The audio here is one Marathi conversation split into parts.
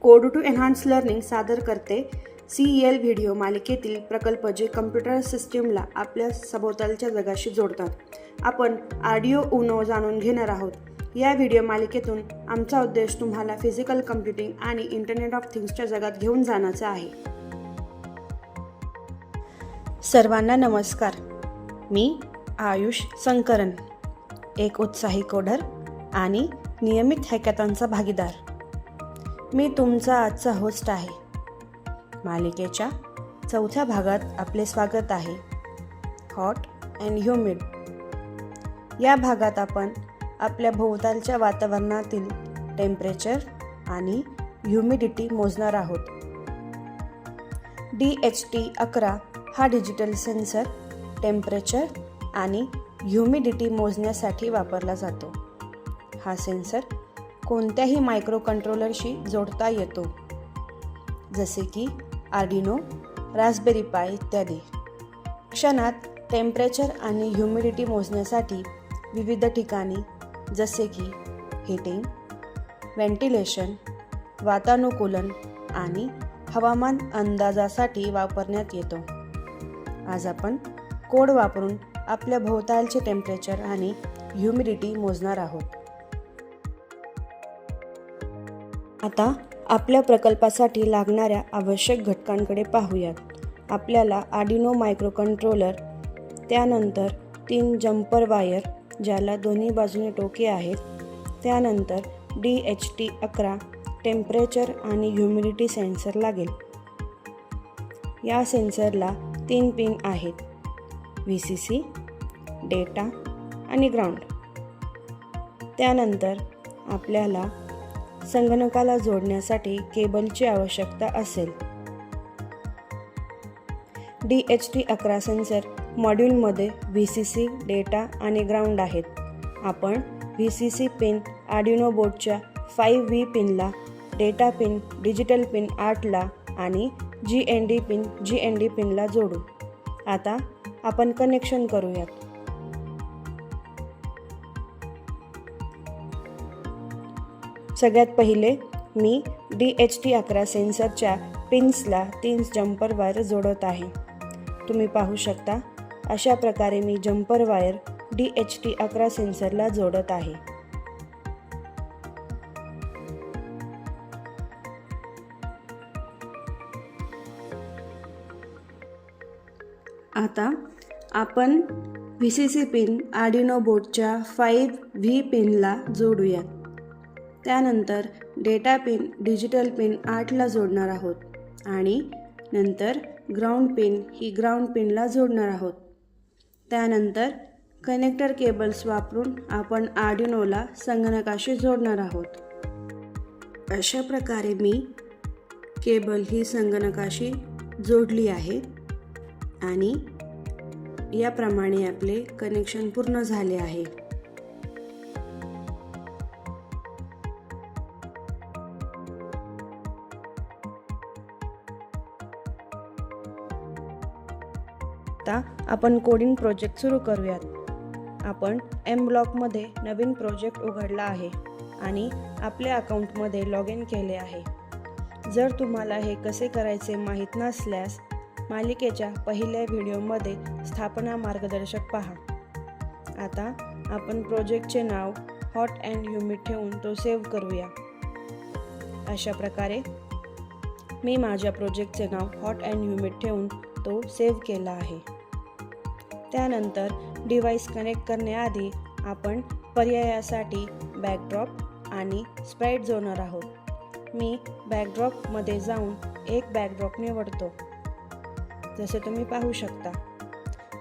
कोड टू एन्हान्स लर्निंग सादर करते सी एल व्हिडिओ मालिकेतील प्रकल्प जे कम्प्युटर सिस्टीमला आपल्या सभोवतालच्या जगाशी जोडतात. आपण आडिओ उनो जाणून घेणार आहोत. या व्हिडिओ मालिकेतून आमचा उद्देश तुम्हाला फिजिकल कम्प्युटिंग आणि इंटरनेट ऑफ थिंग्सच्या जगात घेऊन जाण्याचा आहे. सर्वांना नमस्कार. मी आयुष संकरन एक उत्साही कोडर आणि नियमित हॅकॅथॉनचा भागीदार. मी तुमचा आजचा होस्ट आहे. मालिकेच्या चौथ्या भागात आपले स्वागत आहे. हॉट अँड ह्युमिड या भागात आपण आपल्या भोवतालच्या वातावरणातील टेम्परेचर आणि ह्युमिडिटी मोजणार आहोत. डी एच टी अकरा हा डिजिटल सेन्सर टेम्परेचर आणि ह्युमिडिटी मोजण्यासाठी वापरला जातो. हा सेन्सर कोणत्याही मायक्रो कंट्रोलरशी जोडता येतो. जसे की आर्डिनो रासबेरी पाय इत्यादी. क्षणात टेम्परेचर आणि ह्युमिडिटी मोजण्यासाठी विविध ठिकाणी जसे की हीटिंग व्हेंटिलेशन वातानुकूलन आणि हवामान अंदाजासाठी वापरण्यात येतो. आज आपण कोड वापरून आपल्या भोवतालचे टेम्परेचर आणि ह्युमिडिटी मोजणार आहोत. आता आपल्या प्रकल्पासाठी लागणाऱ्या आवश्यक घटकांकडे पाहूयात. आपल्याला आडिनो मायक्रो कंट्रोलर त्यानंतर तीन जम्पर वायर ज्याला दोन्ही बाजूने टोके आहेत. त्यानंतर डी एच टी अकरा टेम्परेचर आणि ह्युमिडिटी सेन्सर लागेल. या सेन्सरला तीन पिन आहेत. व्ही सी सी डेटा आणि ग्राउंड त्यानंतर आपल्याला संगणकाला जोडण्यासाठी केबलची आवश्यकता असेल. डी एच टी अकरा सेन्सर मॉड्यूलमध्ये व्ही सी सी डेटा आणि ग्राउंड आहेत. आपण V C C pin Arduino बोर्डच्या फाईव्ह व्ही पिनला डेटा पिन डिजिटल पिन आठला आणि G N D pin G N D पिनला जोडू. आता आपण कनेक्शन करूयात. सगळ्यात पहिले मी डी एच टी अकरा सेन्सरच्या पिन्सला तीन जम्पर वायर जोडत आहे. तुम्ही पाहू शकता अशा प्रकारे मी jumper wire D H T अकरा सेन्सरला जोडत आहे. आता आपण V C C pin Arduino बोर्डच्या फाईव्ह व्ही पिनला जोडूयात. त्यानंतर डेटा पिन डिजिटल पिन आठला जोडणार आहोत आणि नंतर ग्राउंड पिन ही ग्राउंड पिनला जोडणार आहोत. त्यानंतर कनेक्टर केबल्स वापरून आपण आर्डिनोला संगणकाशी जोडणार आहोत. अशा प्रकारे मी केबल ही संगणकाशी जोडली आहे आणि याप्रमाणे आपले कनेक्शन पूर्ण झाले आहे. आता आपण कोडिंग प्रोजेक्ट सुरू करूयात. आपण एम ब्लॉकमध्ये नवीन प्रोजेक्ट उघडला आहे आणि आपल्या अकाउंटमध्ये लॉग इन केले आहे. जर तुम्हाला हे कसे करायचे माहीत नसल्यास मालिकेच्या पहिल्या व्हिडिओमध्ये स्थापना मार्गदर्शक पहा. आता आपण प्रोजेक्टचे नाव हॉट अँड ह्युमिड ठेवून तो सेव्ह करूया. अशा प्रकारे मी माझ्या प्रोजेक्टचे नाव हॉट अँड ह्युमिड ठेवून तो सेव्ह केला आहे. त्यानंतर डिव्हाइस कनेक्ट करण्याआधी आपण पर्यायासाठी बॅकड्रॉप आणि स्प्राईट झोनर आहोत. मी बॅकड्रॉपमध्ये जाऊन एक बॅकड्रॉप निवडतो. जसे तुम्ही पाहू शकता.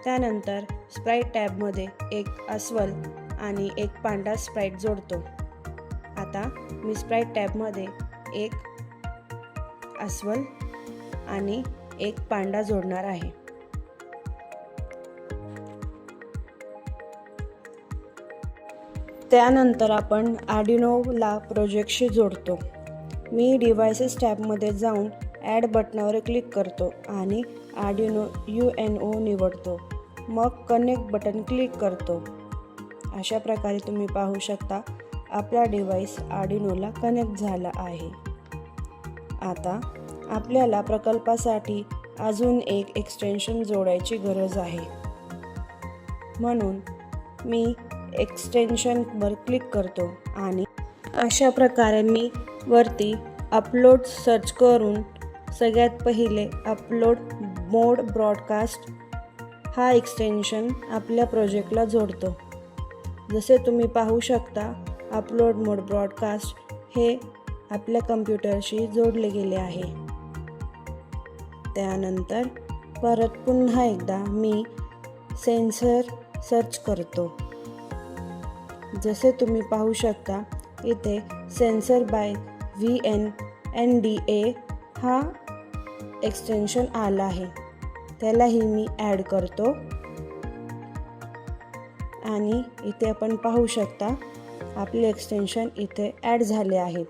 त्यानंतर स्प्राईट टॅबमध्ये एक अस्वल आणि एक पांढरा स्प्राईट जोडतो. आता मी स्प्राईट टॅबमध्ये एक अस्वल आणि एक पांडा जोडणार आहे. त्यानंतर आपण आडिनोला प्रोजेक्टशी जोडतो. मी डिव्हायसेस टॅबमध्ये जाऊन ॲड बटनावर क्लिक करतो आणि आडिनो यू एन ओ निवडतो. मग कनेक्ट बटन क्लिक करतो. अशा प्रकारे तुम्ही पाहू शकता आपला डिव्हाइस आडिनोला कनेक्ट झाला आहे. आता आपल्याला प्रकल्पासाठी अजून एक एक्सटेन्शन जोडायची गरज आहे. म्हणून मी एक्सटेन्शनवर क्लिक करतो आणि अशा प्रकारे मी वरती अपलोड सर्च करून सगळ्यात पहिले अपलोड मोड ब्रॉडकास्ट हा एक्सटेन्शन आपल्या प्रोजेक्टला जोडतो. जसे तुम्ही पाहू शकता अपलोड मोड ब्रॉडकास्ट हे आपल्या कम्प्युटरशी जोडले गेले आहे. त्यानंतर परत पुन्हा एकदा मी सेन्सर सर्च करतो. जसे तुम्ही पाहू शकता इथे sensor by V N N D A हा एक्सटेन्शन आला आहे. त्यालाही मी ॲड करतो. आणि इथे आपण पाहू शकता आपले एक्सटेन्शन इथे ॲड झाले आहेत.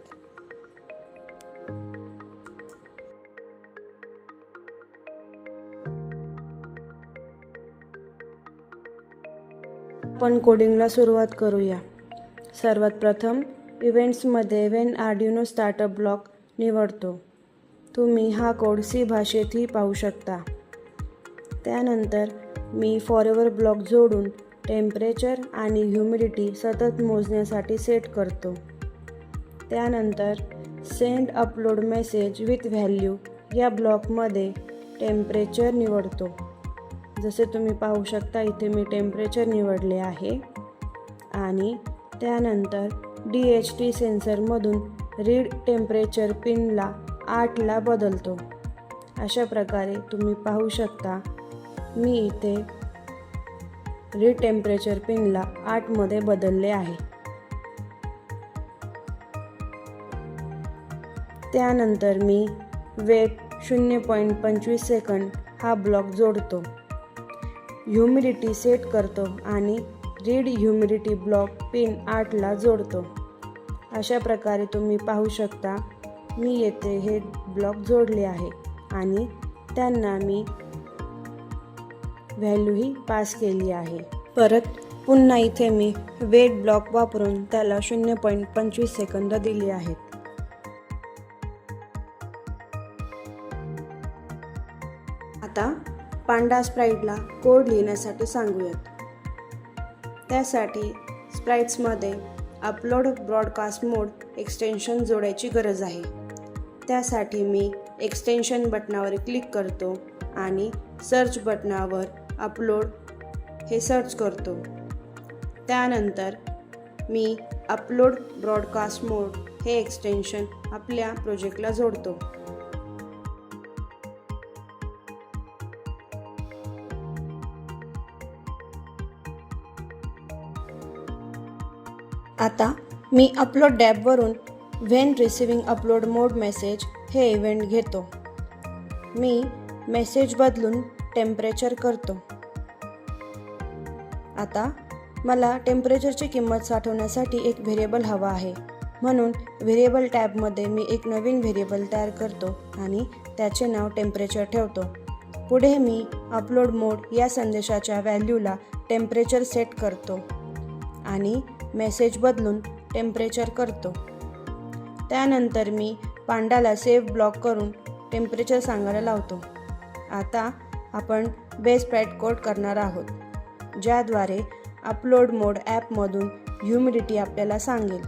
आपण कोडिंगला सुरुवात करूया. सर्वात प्रथम इव्हेंट्समध्ये वेन आर्डिनो स्टार्टअप ब्लॉक निवडतो. तुम्ही हा कोड सी भाषेतही पाहू शकता. त्यानंतर मी फॉरेवर ब्लॉक जोडून टेम्परेचर आणि ह्युमिडिटी सतत मोजण्यासाठी सेट करतो. त्यानंतर send upload message with value या ब्लॉकमध्ये टेम्परेचर निवडतो. जसे तुम्ही पाहू शकता इथे मी टेम्परेचर निवडले आहे. आणि त्यानंतर डी एच टी सेन्सरमधून रीड टेम्परेचर पिनला आठला बदलतो. अशा प्रकारे तुम्ही पाहू शकता मी इथे रीड टेम्परेचर पिनला आठमध्ये बदलले आहे. त्यानंतर मी वेट शून्य पॉईंट पंचवीस सेकंड हा ब्लॉक जोडतो. ह्युमिडिटी सेट करतो आणि रीड ह्युमिडिटी ब्लॉक पिन आठला जोडतो. अशा प्रकारे तुम्ही पाहू शकता मी येथे हे ब्लॉक जोडले आहे आणि त्यांना मी व्हॅल्यूही पास केली आहे. परत पुन्हा इथे मी वेट ब्लॉक वापरून त्याला शून्य पॉईंट पंचवीस सेकंद दिली आहेत. पांडा स्प्राईटला कोड लिहिण्यासाठी सांगूयात. त्यासाठी स्प्राईट्समध्ये अपलोड ब्रॉडकास्ट मोड एक्सटेन्शन जोडायची गरज आहे. त्यासाठी मी एक्सटेन्शन बटनावर क्लिक करतो आणि सर्च बटनावर अपलोड हे सर्च करतो. त्यानंतर मी अपलोड ब्रॉडकास्ट मोड हे एक्सटेन्शन आपल्या प्रोजेक्टला जोडतो. आता मी upload डॅबवरून when receiving upload mode message हे इव्हेंट घेतो. मी मेसेज बदलून टेम्परेचर करतो. आता मला टेम्परेचरची किंमत साठवण्यासाठी एक व्हेरिएबल हवा आहे. म्हणून व्हेरिएबल टॅबमध्ये मी एक नवीन व्हेरिएबल तयार करतो आणि त्याचे नाव टेम्परेचर ठेवतो. पुढे मी अपलोड मोड या संदेशाच्या व्हॅल्यूला टेम्परेचर सेट करतो. आणि मेसेज बदलून टेम्परेचर करतो. त्यानंतर मी पांडाला सेव ब्लॉक करून टेम्परेचर सांगायला लावतो. आता आपण बेस पॅट कोड करणार आहोत ज्याद्वारे अपलोड मोड ॲपमधून ह्युमिडिटी आपल्याला सांगेल.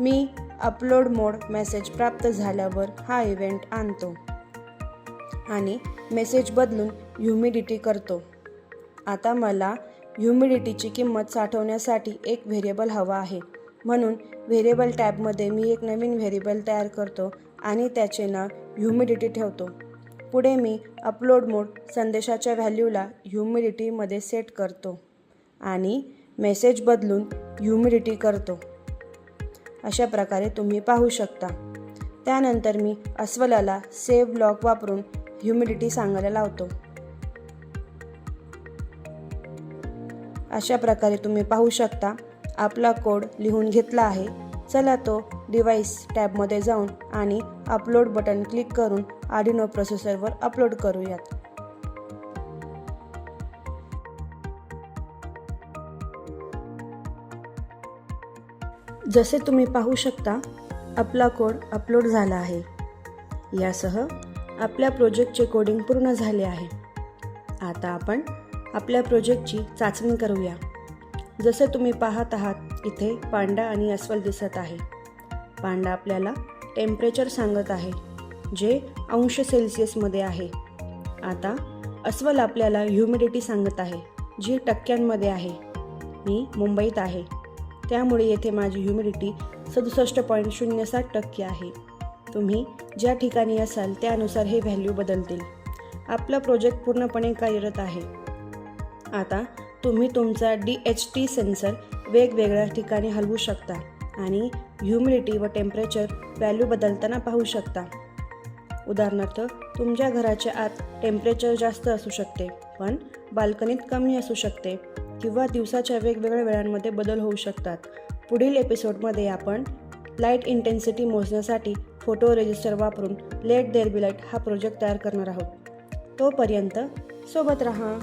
मी अपलोड मोड मेसेज प्राप्त झाल्यावर हा इव्हेंट आणतो आणि मेसेज बदलून ह्युमिडिटी करतो. आता मला ह्युमिडिटीची किंमत साठवण्यासाठी एक व्हेरिएबल हवा आहे. म्हणून व्हेरिएबल टॅबमध्ये मी एक नवीन व्हेरिएबल तयार करतो आणि त्याचे नाव ह्युमिडिटी ठेवतो. पुढे मी अपलोड मोड संदेशाच्या व्हॅल्यूला ह्युमिडिटीमध्ये सेट करतो आणि मेसेज बदलून ह्युमिडिटी करतो. अशा प्रकारे तुम्ही पाहू शकता. त्यानंतर मी अस्वलाला सेव्ह ब्लॉक वापरून ह्युमिडिटी सांगायला लावतो. अशा प्रकारे तुम्ही पाहू शकता. आपला कोड लिहून घेतला आहे. चला तो डिव्हाइस टॅबमध्ये जाऊन आणि अपलोड बटन क्लिक करून आडिनो प्रोसेसरवर अपलोड करूयात. जसे तुम्ही पाहू शकता आपला कोड अपलोड झाला आहे. यासह आपल्या प्रोजेक्टचे कोडिंग पूर्ण झाले आहे. आता आपण आपल्या प्रोजेक्टची चाचणी करूया. जसं तुम्ही पाहत आहात इथे पांडा आणि अस्वल दिसत आहे. पांडा आपल्याला टेम्परेचर सांगत आहे जे अंश सेल्सिअसमध्ये आहे. आता अस्वल आपल्याला ह्युमिडिटी सांगत आहे जी टक्क्यांमध्ये आहे. मी मुंबईत आहे. त्यामुळे येथे माझी ह्युमिडिटी सदुसष्ट पॉईंट शून्य सात टक्के आहे. तुम्ही ज्या ठिकाणी असाल त्यानुसार हे व्हॅल्यू बदलतील. आपला प्रोजेक्ट पूर्णपणे कार्यरत आहे. आता तुम्ही तुमचा डी एच टी सेन्सर वेगवेगळ्या ठिकाणी हलवू शकता आणि ह्युमिडिटी व टेम्परेचर व्हॅल्यू बदलताना पाहू शकता. उदाहरणार्थ तुमच्या घराच्या आत टेम्परेचर जास्त असू शकते पण बाल्कनीत कमी असू शकते किंवा दिवसाच्या वेगवेगळ्या वेळांमध्ये बदल होऊ शकतात. पुढील एपिसोडमध्ये आपण लाइट इंटेन्सिटी मोजण्यासाठी फोटो रेजिस्टर वापरून लेट देअर बी लाइट हा प्रोजेक्ट तयार करणार आहोत. तोपर्यंत सोबत रहा.